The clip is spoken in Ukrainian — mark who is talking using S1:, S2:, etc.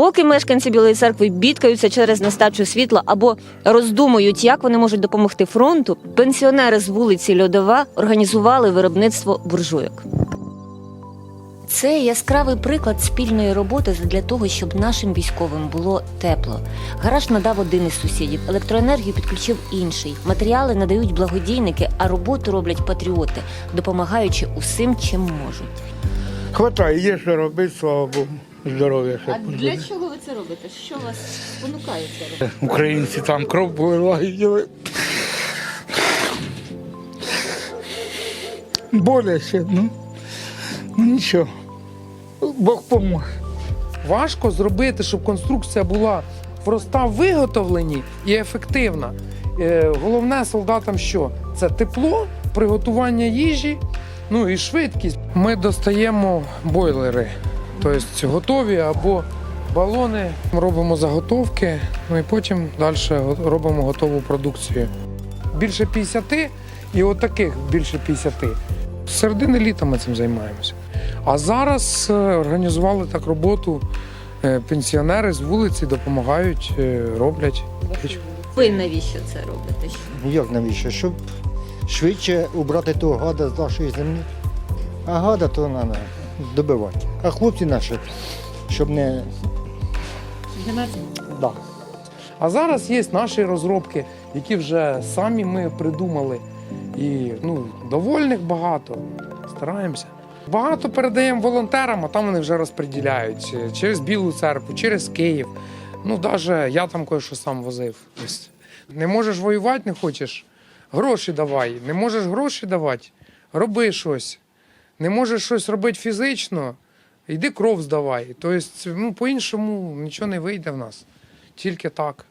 S1: Поки мешканці Білої церкви бідкаються через нестачу світла або роздумують, як вони можуть допомогти фронту, пенсіонери з вулиці Льодова організували виробництво буржуйок. Це яскравий приклад спільної роботи для того, щоб нашим військовим було тепло. Гараж надав один із сусідів, електроенергію підключив інший. Матеріали надають благодійники, а роботу роблять патріоти, допомагаючи усім, чим можуть.
S2: Хватає, є що робити, слава Богу. Здоров'я ще.
S1: чого ви це робите? Що вас спонукає це робити?
S2: Українці там кров поливають. Боляче, ну. Ну нічого. Бог поможе.
S3: Важко зробити, щоб конструкція була проста в виготовленні і ефективна. Е, Головне солдатам що? Це тепло, приготування їжі, ну і швидкість. Ми достаємо бойлери, тобто готові або балони, робимо заготовки, ну і потім далі робимо готову продукцію. Більше 50 і отаких більше 50. З середини літа ми цим займаємося. А зараз е, організували так роботу. Е, Пенсіонери з вулиці допомагають, е, роблять.
S1: Ви навіщо це робите?
S4: Ну, Як навіщо? Щоб швидше убрати того гада з нашої землі. А гада то треба добивати. А хлопці наші, щоб не. Да.
S3: А зараз є наші розробки, які вже самі ми придумали. І ну, довольних багато. Стараємося. Багато передаємо волонтерам, а там вони вже розподіляють через Білу церкву, через Київ. Ну, навіть я там кое-що сам возив. Не можеш воювати, не хочеш. Гроші давай. Не можеш гроші давати, роби щось. Не можеш щось робити фізично, йди кров здавай. Тобто, ну, по-іншому нічого не вийде в нас. Тільки так.